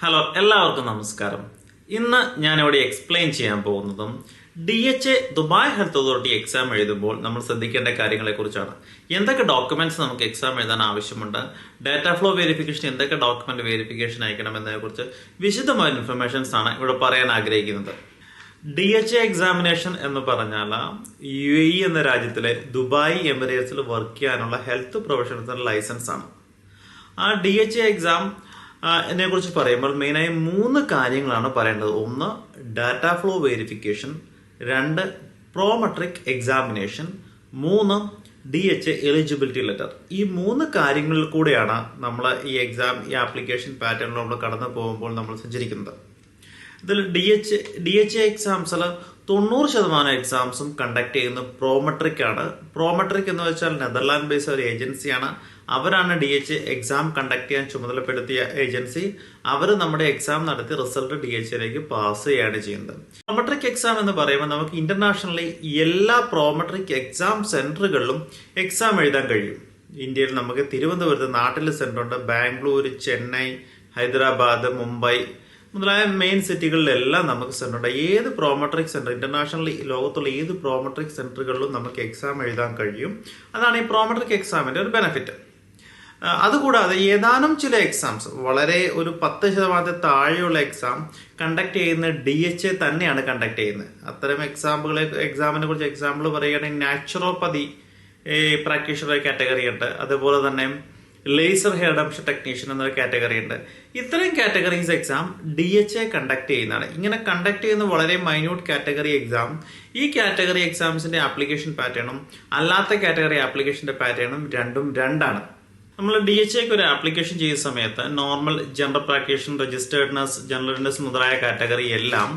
Hello എല്ലാവർക്കും നമസ്കാരം. ഇന്ന് ഞാനിവിടെ എക്സ്പ്ലെയിൻ ചെയ്യാൻ പോകുന്നതും D H A Dubai health authority exam എഴുതുമ്പോൾ നമ്മൾ ശ്രദ്ധിക്കേണ്ട കാര്യങ്ങളെ കുറിച്ചാണ് എന്തൊക്കെ ഡോക്യുമെന്റ്സ് നമുക്ക് എക്സാം എഴുതാൻ ആവശ്യമുണ്ട്? ഡാറ്റ ഫ്ലോ വെരിഫിക്കേഷൻ എന്തൊക്കെ ഡോക്യുമെന്റ് വെരിഫിക്കേഷൻ അയക്കണം എന്നതിനെ കുറിച്ച് വിശദമായ ഇൻഫർമേഷൻസ് ആണ് ഇവിടെ പറയാൻ ആഗ്രഹിക്കുന്നത്. ഡി എച്ച് എ എക്സാമിനേഷൻ എന്ന് പറഞ്ഞാൽ യു എ ഇ എന്ന രാജ്യത്തിലെ ദുബായ് എമിറേറ്റ്സിൽ വർക്ക് ചെയ്യാനുള്ള ഹെൽത്ത് പ്രൊഫഷണൽസിന്റെ ലൈസൻസ് ആണ്. ആ ഡി എച്ച് എ എക്സാം എന്നെ കുറിച്ച് പറയുമ്പോൾ മെയിനായി മൂന്ന് കാര്യങ്ങളാണ് പറയേണ്ടത്. ഒന്ന് ഡാറ്റ ഫ്ലോ വെരിഫിക്കേഷൻ രണ്ട് പ്രോമെട്രിക് എക്സാമിനേഷൻ മൂന്ന് ഡി എച്ച് എലിജിബിലിറ്റി ലെറ്റർ ഈ മൂന്ന് കാര്യങ്ങളിൽ കൂടെയാണ് നമ്മൾ ഈ എക്സാം ഈ ആപ്ലിക്കേഷൻ പാറ്റേണിൽ നമ്മൾ കടന്നു പോകുമ്പോൾ നമ്മൾ സഞ്ചരിക്കുന്നത്. ഇതിൽ ഡി എച്ച് ഡി എച്ച് എക്സാംസിൽ തൊണ്ണൂറ് ശതമാനം എക്സാംസും കണ്ടക്ട് ചെയ്യുന്നത് പ്രോമെട്രിക് ആണ്. പ്രോമെട്രിക് എന്ന് വെച്ചാൽ നെതർലാൻഡ് ബേസ്ഡ് ഒരു ഏജൻസിയാണ് അവരാണ് ഡി എച്ച് എക്സാം കണ്ടക്ട് ചെയ്യാൻ ചുമതലപ്പെടുത്തിയ ഏജൻസി അവർ നമ്മുടെ എക്സാം നടത്തി റിസൾട്ട് ഡി എച്ചിലേക്ക് പാസ് ചെയ്യുകയാണ് ചെയ്യുന്നത്. പ്രോമെട്രിക് എക്സാം എന്ന് പറയുമ്പോൾ നമുക്ക് ഇന്റർനാഷണലി എല്ലാ പ്രോമെട്രിക് എക്സാം സെന്ററുകളിലും എക്സാം എഴുതാൻ കഴിയും. ഇന്ത്യയിൽ നമുക്ക് തിരുവനന്തപുരത്ത് നാട്ടിൽ സെന്റർ ഉണ്ട് ബാംഗ്ലൂർ ചെന്നൈ ഹൈദരാബാദ് മുംബൈ മുതലായ മെയിൻ സിറ്റികളിലെല്ലാം നമുക്ക് സെന്റർ ഉണ്ട്. ഏത് പ്രോമെട്രിക് സെന്റർ ഇന്റർനാഷണൽ ലോകത്തുള്ള ഏത് പ്രോമെട്രിക് സെന്ററുകളിലും നമുക്ക് എക്സാം എഴുതാൻ കഴിയും. അതാണ് ഈ പ്രോമെട്രിക് എക്സാമിന്റെ ഒരു ബെനിഫിറ്റ് അതുകൂടാതെ ഏതാനും ചില എക്സാംസ് വളരെ ഒരു പത്ത് ശതമാനത്തിൽ താഴെയുള്ള എക്സാം കണ്ടക്ട് ചെയ്യുന്ന ഡി എച്ച് എ തന്നെയാണ് കണ്ടക്ട് ചെയ്യുന്നത്. അത്തരം എക്സാമ്പിളെ എക്സാമിനെ കുറിച്ച് എക്സാമ്പിൾ പറയുകയാണെങ്കിൽ നാച്ചുറോപ്പതി പ്രാക്ടീഷണർ കാറ്റഗറി ഉണ്ട്. അതുപോലെ തന്നെ ലേസർ ഹെയർ ഡംഷൻ ടെക്നീഷ്യൻ എന്നൊരു കാറ്റഗറി ഉണ്ട്. ഇത്രയും categories exam D H A conduct ചെയ്യുന്നതാണ്. ഇങ്ങനെ കണ്ടക്ട് ചെയ്യുന്ന വളരെ മൈന്യൂട്ട് കാറ്റഗറി എക്സാം ഈ കാറ്റഗറി എക്സാംസിന്റെ ആപ്ലിക്കേഷൻ പാറ്റേണും അല്ലാത്ത കാറ്റഗറി ആപ്ലിക്കേഷന്റെ പാറ്റേണും രണ്ടും രണ്ടാണ്. നമ്മൾ ഡി എച്ച് എക്ക് ഒരു ആപ്ലിക്കേഷൻ ചെയ്യുന്ന സമയത്ത് normal general practitioner registered nurse general nurse മുതലായ കാറ്റഗറി എല്ലാം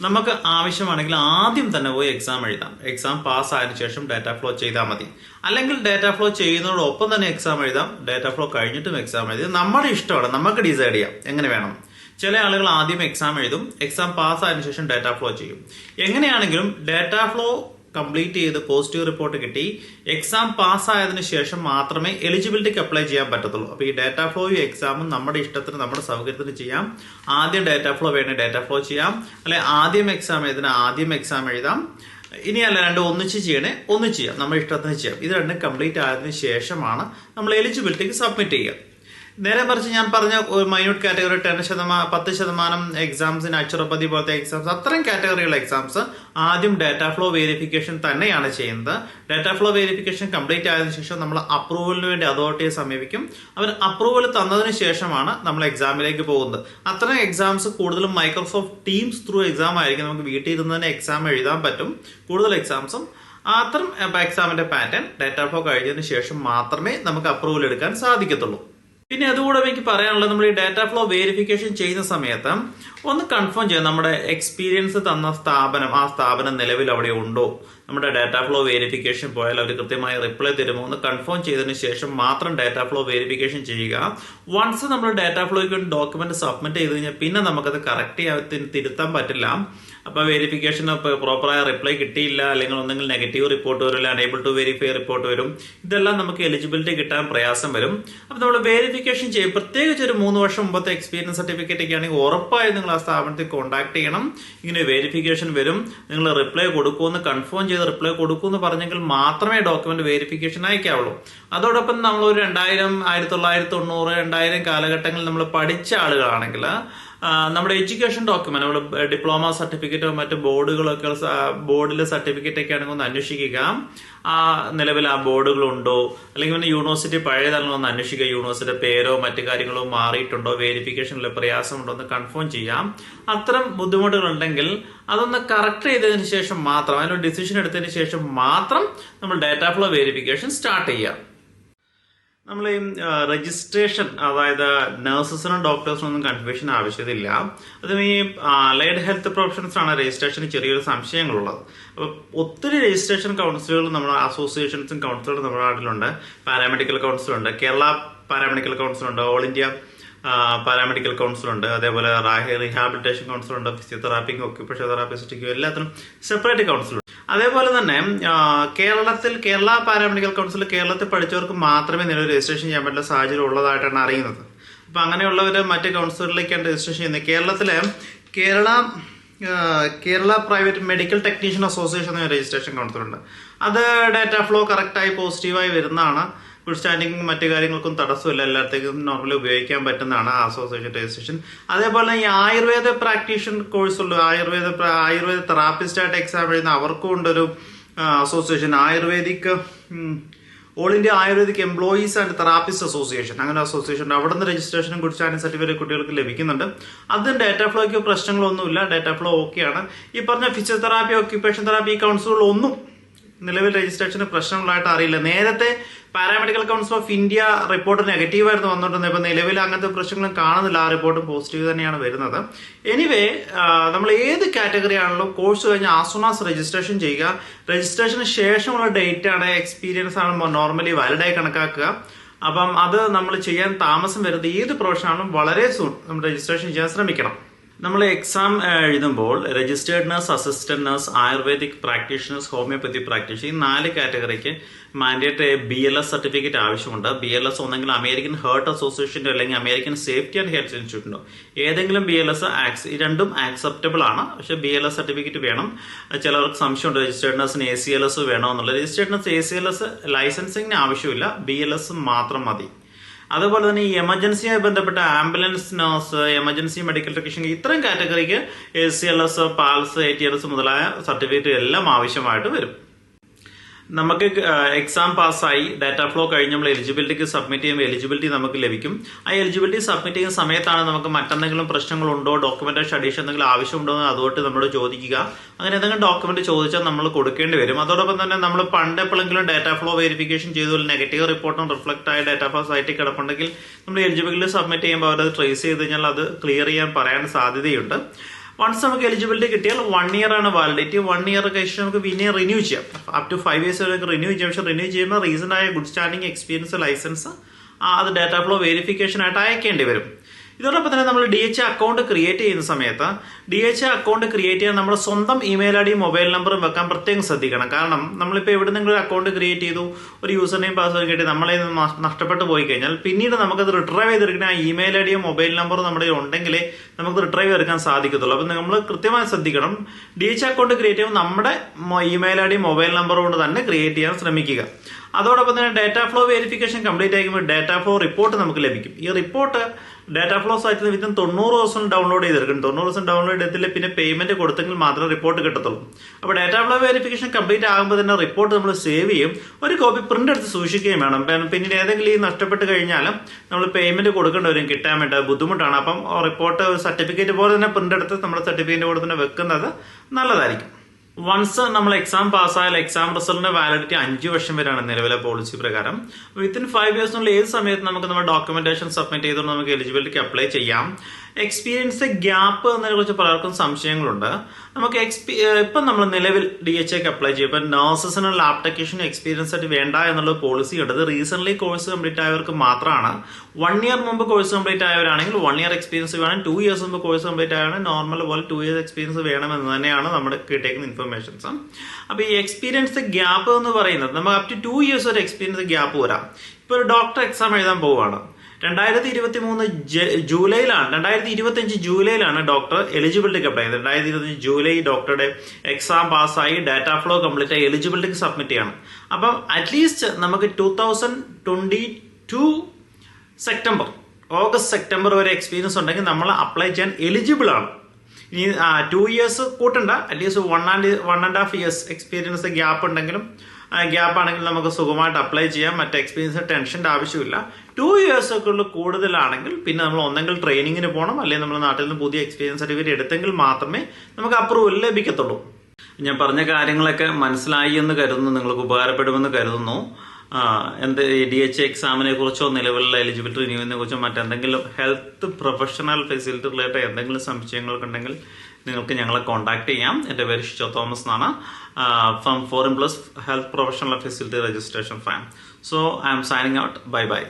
നമുക്ക് ആവശ്യമാണെങ്കിൽ ആദ്യം തന്നെ പോയി എക്സാം എഴുതാം. എക്സാം പാസ് ആയതിനു ശേഷം ഡാറ്റ ഫ്ലോ ചെയ്താൽ മതി. അല്ലെങ്കിൽ ഡാറ്റ ഫ്ലോ ചെയ്യുന്നതോടൊപ്പം തന്നെ എക്സാം എഴുതാം. ഡാറ്റ ഫ്ലോ കഴിഞ്ഞിട്ടും എക്സാം എഴുതി. നമ്മുടെ ഇഷ്ടമാണ്. നമുക്ക് ഡിസൈഡ് ചെയ്യാം. എങ്ങനെ വേണം? ചില ആളുകൾ ആദ്യം എക്സാം എഴുതും. എക്സാം പാസ് ആയതിനു ശേഷം ഡാറ്റ ഫ്ലോ ചെയ്യും. എങ്ങനെയാണെങ്കിലും ഡാറ്റ ഫ്ലോ കംപ്ലീറ്റ് ചെയ്ത് പോസിറ്റീവ് റിപ്പോർട്ട് കിട്ടി. എക്സാം പാസ് ആയതിനു ശേഷം മാത്രമേ എലിജിബിലിറ്റിക്ക് അപ്ലൈ ചെയ്യാൻ പറ്റത്തുള്ളൂ. അപ്പോൾ ഈ ഡാറ്റ ഫ്ലോയും എക്സാമും നമ്മുടെ ഇഷ്ടത്തിന് നമ്മുടെ സൗകര്യത്തിന് ചെയ്യാം. ആദ്യം ഡാറ്റ ഫ്ലോ വേണേൽ ഡാറ്റ ഫ്ലോ ചെയ്യാം. അല്ലെ ആദ്യം എക്സാം എഴുതുന്ന ആദ്യം എക്സാം എഴുതാം. ഇനിയല്ല രണ്ടും ഒന്നിച്ച് ചെയ്യണേ ഒന്നിച്ച് ചെയ്യാം. നമ്മുടെ ഇഷ്ടത്തിന് ചെയ്യാം. ഇത് രണ്ടും കംപ്ലീറ്റ് ആയതിനു ശേഷമാണ് നമ്മൾ എലിജിബിലിറ്റിക്ക് സബ്മിറ്റ് ചെയ്യുക. നേരെ മറിച്ച് ഞാൻ പറഞ്ഞ മൈന്യൂട്ട് കാറ്റഗറി ടെൻ ശതമാനം പത്ത് ശതമാനം എക്സാംസിന് അച്ചുറപ്പതി പോലത്തെ എക്സാംസ് അത്രയും കാറ്റഗറിയുള്ള എക്സാംസ് ആദ്യം ഡാറ്റ ഫ്ലോ വേരിഫിക്കേഷൻ തന്നെയാണ് ചെയ്യുന്നത്. ഡാറ്റ ഫ്ലോ വേരിഫിക്കേഷൻ കംപ്ലീറ്റ് ആയതിനു ശേഷം നമ്മൾ അപ്രൂവലിന് വേണ്ടി അതോറിറ്റിയെ സമീപിക്കും. അവർ അപ്രൂവൽ തന്നതിന് ശേഷമാണ് നമ്മൾ എക്സാമിലേക്ക് പോകുന്നത്. അത്തരം എക്സാംസ് കൂടുതലും മൈക്രോസോഫ്റ്റ് ടീംസ് ത്രൂ എക്സാം ആയിരിക്കും. നമുക്ക് വീട്ടിൽ ഇരുന്ന് തന്നെ എക്സാം എഴുതാൻ പറ്റും. കൂടുതൽ എക്സാംസും അത്തരം എക്സാമിന്റെ പാറ്റേൺ ഡാറ്റ ഫ്ലോ കഴിഞ്ഞതിന് ശേഷം മാത്രമേ നമുക്ക് അപ്രൂവൽ എടുക്കാൻ സാധിക്കത്തുള്ളൂ. പിന്നെ അതുകൂടെ എനിക്ക് പറയാനുള്ളത് നമ്മൾ ഈ ഡാറ്റ ഫ്ലോ വെരിഫിക്കേഷൻ ചെയ്യുന്ന സമയത്ത് ഒന്ന് കൺഫേം ചെയ്യാം നമ്മുടെ എക്സ്പീരിയൻസ് തന്ന സ്ഥാപനം ആ സ്ഥാപനം നിലവിൽ അവിടെ ഉണ്ടോ? നമ്മുടെ ഡാറ്റ ഫ്ലോ വെരിഫിക്കേഷൻ പോയാൽ അവർ കൃത്യമായി റിപ്ലൈ തരുമോ? എന്ന് കൺഫേം ചെയ്തതിന് ശേഷം മാത്രം ഡാറ്റ ഫ്ലോ വെരിഫിക്കേഷൻ ചെയ്യുക. വൺസ് നമ്മൾ ഡാറ്റ ഫ്ലോയ്ക്ക് ഡോക്യുമെന്റ് സബ്മിറ്റ് ചെയ്ത് കഴിഞ്ഞാൽ പിന്നെ നമുക്കത് കറക്റ്റ് ചെയ്യാൻ തിരുത്താൻ പറ്റില്ല. അപ്പൊ വെരിഫിക്കേഷൻ പ്രോപ്പറായ റിപ്ലൈ കിട്ടിയില്ല അല്ലെങ്കിൽ ഒന്നെങ്കിൽ നെഗറ്റീവ് റിപ്പോർട്ട് വരും അല്ലെങ്കിൽ അണേബിൾ ടു വെരിഫൈ റിപ്പോർട്ട് വരും ഇതെല്ലാം നമുക്ക് എലിജിബിലിറ്റി കിട്ടാൻ പ്രയാസം വരും. അപ്പൊ നമ്മൾ വെരിഫിക്കേഷൻ ചെയ്യും. പ്രത്യേകിച്ച് ഒരു മൂന്ന് വർഷം മുമ്പത്തെ എക്സ്പീരിയൻസ് സർട്ടിഫിക്കറ്റ് ഒക്കെ ആണെങ്കിൽ ഉറപ്പായും നിങ്ങൾ ആ സ്ഥാപനത്തിൽ കോൺടാക്ട് ചെയ്യണം. ഇങ്ങനെ വെരിഫിക്കേഷൻ വരും. നിങ്ങൾ റിപ്ലൈ കൊടുക്കുമെന്ന് കൺഫേം ചെയ്ത് റിപ്ലൈ കൊടുക്കുമെന്ന് പറഞ്ഞെങ്കിൽ മാത്രമേ ഡോക്യുമെന്റ് വെരിഫിക്കേഷൻ അയക്കാവുള്ളൂ. അതോടൊപ്പം നമ്മൾ ഒരു രണ്ടായിരം ആയിരത്തി തൊള്ളായിരത്തി തൊണ്ണൂറ് രണ്ടായിരം കാലഘട്ടങ്ങളിൽ നമ്മൾ പഠിച്ച ആളുകളാണെങ്കിൽ നമ്മുടെ എഡ്യൂക്കേഷൻ ഡോക്യുമെന്റ് നമ്മൾ ഡിപ്ലോമ സർട്ടിഫിക്കറ്റോ മറ്റു ബോർഡുകളൊക്കെ ബോർഡിലെ സർട്ടിഫിക്കറ്റ് ഒക്കെ ആണെങ്കിൽ ഒന്ന് അന്വേഷിക്കുക ആ നിലവിൽ ആ ബോർഡുകളുണ്ടോ? അല്ലെങ്കിൽ പിന്നെ യൂണിവേഴ്സിറ്റി പഴയതാണെങ്കിൽ ഒന്ന് അന്വേഷിക്കുക യൂണിവേഴ്സിറ്റി പേരോ മറ്റു കാര്യങ്ങളോ മാറിയിട്ടുണ്ടോ? വെരിഫിക്കേഷനിൽ പ്രയാസമുണ്ടോ എന്ന് കൺഫേം ചെയ്യാം. അത്തരം ബുദ്ധിമുട്ടുകൾ ഉണ്ടെങ്കിൽ അതൊന്ന് കറക്റ്റ് ചെയ്തതിന് ശേഷം മാത്രം അതിനൊരു ഡിസിഷൻ എടുത്തതിന് ശേഷം മാത്രം നമ്മൾ ഡാറ്റ ഫ്ലോ വെരിഫിക്കേഷൻ സ്റ്റാർട്ട് ചെയ്യാം. നമ്മൾ ഈ രജിസ്ട്രേഷൻ അതായത് നഴ്സസിനും ഡോക്ടേഴ്സിനും ഒന്നും കൺഫ്യൂഷൻ ആവശ്യമില്ല അതും ഈ അലൈഡ് ഹെൽത്ത് പ്രൊഫഷൻസ് ആണ് രജിസ്ട്രേഷന് ചെറിയൊരു സംശയങ്ങളുള്ളത്. അപ്പോൾ ഒത്തിരി രജിസ്ട്രേഷൻ കൗൺസിലുകൾ നമ്മുടെ അസോസിയേഷൻസും കൗൺസിലുകളും നമ്മുടെ നാട്ടിലുണ്ട്. പാരാമെഡിക്കൽ കൗൺസിലുണ്ട് കേരള പാരാമെഡിക്കൽ കൗൺസിലുണ്ട് ഓൾ ഇന്ത്യ പാരാമെഡിക്കൽ കൗൺസിലുണ്ട് അതേപോലെ റീഹാബിലിറ്റേഷൻ കൗൺസിലുണ്ട് ഫിസിയോതെറാപ്പിക്കും ഒക്യുപേഷൻ തെറാപ്പിസ്റ്റിക്കും എല്ലാത്തിനും സെപ്പറേറ്റ് കൗൺസിലുണ്ട് അതേപോലെ തന്നെ കേരളത്തിൽ കേരള പാരാമെഡിക്കൽ കൗൺസിൽ കേരളത്തിൽ പഠിച്ചവർക്ക് മാത്രമേ നിലവിൽ രജിസ്ട്രേഷൻ ചെയ്യാൻ പറ്റുന്ന സാഹചര്യം ഉള്ളതായിട്ടാണ് അറിയുന്നത്. അപ്പം അങ്ങനെയുള്ളവർ മറ്റ് കൗൺസിലറിലേക്കാണ് രജിസ്ട്രേഷൻ ചെയ്യുന്നത്. കേരളത്തിലെ Kerala Kerala private medical technician association എന്ന രജിസ്ട്രേഷൻ കൗൺസിലുണ്ട്. അത് ഡേറ്റ ഫ്ലോ കറക്റ്റായി പോസിറ്റീവായി വരുന്നതാണ്. ഗുഡ് സ്റ്റാൻഡിങ് മറ്റു കാര്യങ്ങൾക്കും തടസ്സമില്ല. എല്ലാത്തേക്കും നോർമലി ഉപയോഗിക്കാൻ പറ്റുന്നതാണ് അസോസിയേഷൻ രജിസ്ട്രേഷൻ അതേപോലെ ഈ ആയുർവേദ പ്രാക്ടീഷൻ കോഴ്സുള്ള ആയുർവേദ ആയുർവേദ തെറാപ്പിസ്റ്റായിട്ട് എക്സാം എഴുതുന്ന അവർക്കും ഉണ്ടൊരു association ayurvedic all India ayurvedic employees and therapist association അങ്ങനെ അസോസിയേഷൻ നിന്ന് രജിസ്ട്രേഷനും സ്റ്റാൻഡിംഗ് സർട്ടിഫിക്കറ്റ് കുട്ടികൾക്ക് ലഭിക്കുന്നുണ്ട്. അതും ഡാറ്റ ഫ്ലോയ്ക്ക് പ്രശ്നങ്ങളൊന്നുമില്ല. ഡാറ്റ ഫ്ലോ ഓക്കെയാണ് ഈ പറഞ്ഞ ഫിസിയോതെറാപ്പി ഓക്യുപ്പേഷൻ തെറാപ്പി കൗൺസിലുകൾ കൗൺസിലുകളൊന്നും നിലവിൽ രജിസ്ട്രേഷന് പ്രശ്നമുള്ളതായിട്ട് അറിയില്ല. നേരത്തെ paramedical council of India report നെഗറ്റീവായിരുന്നു വന്നുകൊണ്ടിരുന്നത് ഇപ്പൊ നിലവിൽ അങ്ങനത്തെ പ്രശ്നങ്ങളും കാണുന്നില്ല. ആ റിപ്പോർട്ട് പോസിറ്റീവ് തന്നെയാണ് വരുന്നത്. എനിവേ നമ്മൾ ഏത് കാറ്റഗറി ആണല്ലോ കോഴ്സ് കഴിഞ്ഞ് ആസുണാസ് രജിസ്ട്രേഷൻ ചെയ്യുക രജിസ്ട്രേഷന് ശേഷമുള്ള ഡേറ്റ് ആണ് എക്സ്പീരിയൻസ് ആണ് നോർമലി വാലിഡായി കണക്കാക്കുക. അപ്പം അത് നമ്മൾ ചെയ്യാൻ താമസം വരുന്നത് ഏത് പ്രൊഫഷൻ ആണെങ്കിലും വളരെ സൂൺ നമ്മൾ രജിസ്ട്രേഷൻ ചെയ്യാൻ ശ്രമിക്കണം. നമ്മൾ എക്സാം എഴുതുമ്പോൾ registered nurse assistant nurse ayurvedic practitioners homeopathy practitioner ഈ നാല് കാറ്റഗറിക്ക് mandate B L S certificate ആവശ്യമുണ്ട്. ബി എൽ എസ് ഒന്നെങ്കിൽ അമേരിക്കൻ ഹേർട്ട് അസോസിയേഷന്റെ അല്ലെങ്കിൽ അമേരിക്കൻ സേഫ്റ്റി ആൻഡ് ഹെൽത്ത് ഇൻസ്റ്റിറ്റ്യൂട്ടിനോ ഏതെങ്കിലും ബി എൽ എസ് ആക്സ് രണ്ടും ആക്സെപ്റ്റബിൾ ആണ്. പക്ഷേ ബി എൽ എസ് സർട്ടിഫിക്കറ്റ് വേണം. ചിലവർക്ക് സംശയമുണ്ട് രജിസ്റ്റേർഡ് നഴ്സിന് എ സി എൽ എസ് വേണോ എന്നുള്ളത്. Registered nurse A C L S ലൈസൻസിങ്ങിന് ആവശ്യമില്ല. ബി എൽ എസ് മാത്രം മതി. അതുപോലെ തന്നെ ഈ എമർജൻസിയുമായി ബന്ധപ്പെട്ട ambulance nurse emergency medical technician ഇത്തരം കാറ്റഗറിക്ക് A C L S PALS A T L S മുതലായ സർട്ടിഫിക്കറ്റ് എല്ലാം ആവശ്യമായിട്ട് വരും. നമുക്ക് എക്സാം പാസ്സായി ഡാറ്റ ഫ്ലോ കഴിഞ്ഞ് നമ്മൾ എലിജിബിലിറ്റിക്ക് സബ്മിറ്റ് ചെയ്യുമ്പോൾ എലിജിബിലിറ്റി നമുക്ക് ലഭിക്കും. ആ എലിജിബിലിറ്റി സബ്മിറ്റ് ചെയ്യുന്ന സമയത്താണ് നമുക്ക് മറ്റെന്തെങ്കിലും പ്രശ്നങ്ങളുണ്ടോ ഡോക്യുമെന്റേഷൻ അഡീഷൻ എന്തെങ്കിലും ആവശ്യമുണ്ടോ എന്ന് അതുകൊണ്ട് നമ്മളോട് ചോദിക്കുക. അങ്ങനെ എന്തെങ്കിലും ഡോക്യുമെന്റ് ചോദിച്ചാൽ നമ്മൾ കൊടുക്കേണ്ടി വരും. അതോടൊപ്പം തന്നെ നമ്മൾ പണ്ട് എപ്പോഴെങ്കിലും ഡാറ്റ ഫ്ലോ വെരിഫിക്കേഷൻ ചെയ്തു നെഗറ്റീവ് റിപ്പോർട്ടും റിഫ്ലക്ട് ആയ ഡാറ്റ ഫ്ലോ സൈറ്റിൽ കിടപ്പുണ്ടെങ്കിൽ നമ്മൾ എലിജിബിലിറ്റി സബ്മിറ്റ് ചെയ്യുമ്പോൾ അവരത് ട്രേസ് ചെയ്ത് കഴിഞ്ഞാൽ അത് ക്ലിയർ ചെയ്യാൻ പറയാൻ സാധ്യതയുണ്ട്. വൺസ് നമുക്ക് എലിജിബിലിറ്റി കിട്ടിയാൽ വൺ ഇയർ ആണ് വാലിഡിറ്റി വൺ ഇയർ കഴിച്ച് നമുക്ക് പിന്നെ റിന്യൂ ചെയ്യാം. അപ് ടു ഫൈവ് ഇയേഴ്സ് വരെ റിന്യൂ ചെയ്യാം. പക്ഷേ റിന്യൂ ചെയ്യുമ്പോൾ റീസൺ ആയ ഗുഡ് സ്റ്റാൻഡിങ് എക്സ്പീരിയൻസ് ലൈസൻസ് അത് ഡാറ്റ ഫ്ലോ വെരിഫിക്കേഷൻ ആയിട്ട് അയക്കേണ്ടി വരും. ഇതോടൊപ്പം തന്നെ നമ്മൾ ഡി എച്ച് അക്കൗണ്ട് ക്രിയേറ്റ് ചെയ്യുന്ന സമയത്ത് ഡി എച്ച് അക്കൗണ്ട് ക്രിയേറ്റ് ചെയ്യാൻ നമ്മുടെ സ്വന്തം ഇമെയിൽ ഐ ഡിയും മൊബൈൽ നമ്പറും വെക്കാൻ പ്രത്യേകം ശ്രദ്ധിക്കണം. കാരണം നമ്മളിപ്പോൾ എവിടെ നിന്നെങ്കിലും അക്കൗണ്ട് ക്രിയേറ്റ് ചെയ്തു ഒരു യൂസർ നെയിം പാസ്വേഡ് കിട്ടി നമ്മളെ നഷ്ടപ്പെട്ടു പോയി കഴിഞ്ഞാൽ പിന്നീട് നമുക്ക് അത് റിട്രൈവ് ചെയ്തെടുക്കുന്ന ആ ഇമെയിൽ ഐ ഡിയും മൊബൈൽ നമ്പറും നമ്മുടെ ഉണ്ടെങ്കിലേ നമുക്ക് റിട്രൈവ് എടുക്കാൻ സാധിക്കത്തുള്ളൂ. അപ്പം നമ്മൾ കൃത്യമായി ശ്രദ്ധിക്കണം. ഡി എച്ച് അക്കൗണ്ട് ക്രിയേറ്റ് ചെയ്യുമ്പോൾ നമ്മുടെ ഇമെയിൽ ഐ ഡി മൊബൈൽ നമ്പറും കൊണ്ട് തന്നെ ക്രിയേറ്റ് ചെയ്യാൻ ശ്രമിക്കുക. അതോടൊപ്പം തന്നെ ഡാറ്റ ഫ്ലോ വെരിഫിക്കേഷൻ കംപ്ലീറ്റ് ആയിക്കുമ്പോൾ ഡാറ്റ ഫ്ലോ റിപ്പോർട്ട് നമുക്ക് ലഭിക്കും. ഈ റിപ്പോർട്ട് ഡാറ്റ ഫ്ലോ സൈറ്റിൽ വിത്തിൻ തൊണ്ണൂറ് ദിവസം ഡൗൺലോഡ് ചെയ്തെടുക്കും തൊണ്ണൂറ് ദിവസം ഡൗൺലോഡ് ചെയ്തില്ല പിന്നെ പേയ്മെന്റ് കൊടുത്തെങ്കിൽ മാത്രമേ റിപ്പോർട്ട് കിട്ടത്തുള്ളൂ. അപ്പോൾ ഡാറ്റ ഫ്ലോ വെരിഫിക്കേഷൻ കംപ്ലീറ്റ് ആകുമ്പോൾ തന്നെ റിപ്പോർട്ട് നമ്മൾ സേവ് ചെയ്യും. ഒരു കോപ്പി പ്രിന്റ് എടുത്ത് സൂക്ഷിക്കുകയും വേണം. പിന്നെ- പിന്നീട് ഏതെങ്കിലും ഈ നഷ്ടപ്പെട്ട് കഴിഞ്ഞാൽ നമ്മൾ പേയ്മെന്റ് കൊടുക്കേണ്ടി വരും കിട്ടാൻ വേണ്ടി. ബുദ്ധിമുട്ടാണ്. അപ്പം റിപ്പോർട്ട് സർട്ടിഫിക്കറ്റ് പോലെ തന്നെ പ്രിന്റ് എടുത്ത് നമ്മുടെ സർട്ടിഫിക്കറ്റ് പോലെ തന്നെ വെക്കുന്നത് നല്ലതായിരിക്കും. വൺസ് നമ്മൾ എക്സാം പാസ്സായാൽ എക്സാം റിസൾട്ടിന്റെ വാലിഡിറ്റി അഞ്ച് വർഷം വരെയാണ് നിലവിലെ പോളിസി പ്രകാരം. വിത്തിൻ ഫൈവ് ഇയേഴ്സിനുള്ള ഏത് സമയത്ത് നമുക്ക് നമ്മുടെ ഡോക്യുമെന്റേഷൻ സബ്മിറ്റ് ചെയ്തുകൊണ്ട് നമുക്ക് എലിജിബിലിറ്റിക്ക് അപ്ലൈ ചെയ്യാം? എക്സ്പീരിയൻസ് ഗ്യാപ്പ് എന്നതിനെ കുറിച്ച് പലർക്കും സംശയങ്ങളുണ്ട്. നമുക്ക് എക്സ്പീ ഇപ്പം നമ്മൾ നിലവിൽ ഡി എച്ച് എക്ക് അപ്ലൈ ചെയ്യും. ഇപ്പം നഴ്സസിനും ലാബ് ടെക്നീഷ്യനും എക്സ്പീരിയൻസ് ആയിട്ട് വേണ്ട എന്നുള്ള പോളിസി ഉണ്ട് റീസെന്റ് കോഴ്സ് കംപ്ലീറ്റ് ആയവർക്ക് മാത്രമാണ്. വൺ ഇയർ മുമ്പ് കോഴ്സ് കംപ്ലീറ്റ് ആയവരാണെങ്കിൽ വൺ ഇയർ എക്സ്പീരിയൻസ് വേണം. ടു ഇയേഴ്സ് മുമ്പ് കോഴ്സ് കംപ്ലീറ്റ് ആയവരാണെങ്കിൽ നോർമൽ പോലെ ടു ഇയർ എക്സ്പീരിയൻസ് വേണമെന്ന് തന്നെയാണ് നമ്മൾ കിട്ടിയേക്കുന്ന ഇൻഫർമേഷൻസ് അപ്പോൾ ഈ എക്സ്പീരിയൻസ് ഗ്യാപ്പ് എന്ന് പറയുന്നത് നമുക്ക് അപ് ടു ടു ഇയേഴ്സ് ഒരു എക്സ്പീരിയൻസ് ഗ്യാപ്പ് വരാം. ഇപ്പൊ ഒരു ഡോക്ടർ എക്സാം എഴുതാൻ പോവുകയാണ്. രണ്ടായിരത്തി ഇരുപത്തി മൂന്ന് ജൂലൈയിലാണ് രണ്ടായിരത്തി ഇരുപത്തി അഞ്ച് ജൂലൈയിലാണ് ഡോക്ടർ എലിജിബിലിറ്റിക്ക് അപ്ലൈ ചെയ്തത്. രണ്ടായിരത്തി ഇരുപത്തി ജൂലൈ ഡോക്ടറുടെ എക്സാം പാസ്സായി ഡാറ്റ ഫ്ലോ കംപ്ലീറ്റ് ആയി എലിജിബിലിറ്റിക്ക് സബ്മിറ്റ് ചെയ്യണം. അപ്പം അറ്റ്ലീസ്റ്റ് നമുക്ക് two thousand twenty two September August September വരെ എക്സ്പീരിയൻസ് ഉണ്ടെങ്കിൽ നമ്മൾ അപ്ലൈ ചെയ്യാൻ എലിജിബിൾ ആണ്. ഇനി two years കൂട്ടണ്ട. At least one and one and half years experience gap ഉണ്ടെങ്കിലും ഗ്യാപ്പ് ആണെങ്കിൽ നമുക്ക് സുഖമായിട്ട് അപ്ലൈ ചെയ്യാം. മറ്റേ എക്സ്പീരിയൻസ് ടെൻഷന്റെ ആവശ്യമില്ല. ടു ഇയേഴ്സ് ഒക്കെ ഉള്ള കൂടുതലാണെങ്കിൽ പിന്നെ നമ്മൾ ഒന്നെങ്കിൽ ട്രെയിനിങ്ങിന് പോകണം അല്ലെങ്കിൽ നമ്മൾ നാട്ടിൽ നിന്ന് പുതിയ എക്സ്പീരിയൻസ് സർട്ടിഫിക്കറ്റ് എടുത്തെങ്കിൽ മാത്രമേ നമുക്ക് അപ്രൂവൽ ലഭിക്കത്തുള്ളൂ. ഞാൻ പറഞ്ഞ കാര്യങ്ങളൊക്കെ മനസ്സിലായി എന്ന് കരുതുന്നു. നിങ്ങൾക്ക് ഉപകാരപ്പെടുമെന്ന് കരുതുന്നു. എന്ത് ഡി എച്ച് എക്സാമിനെ കുറിച്ചോ നിലവിലുള്ള എലിജിബിലിറ്റി റിന്യൂവിനെ കുറിച്ചോ മറ്റെന്തെങ്കിലും ഹെൽത്ത് പ്രൊഫഷണൽ ഫെസിലിറ്റി റിലേറ്റഡ് എന്തെങ്കിലും സംശയങ്ങളൊക്കെ ഉണ്ടെങ്കിൽ നിങ്ങൾക്ക് ഞങ്ങളെ കോൺടാക്ട് ചെയ്യാം. എന്റെ പേര് ഷിജോ തോമസ് എന്നാണ്. From Foreign Plus health professional facility registration firm so I am signing out bye bye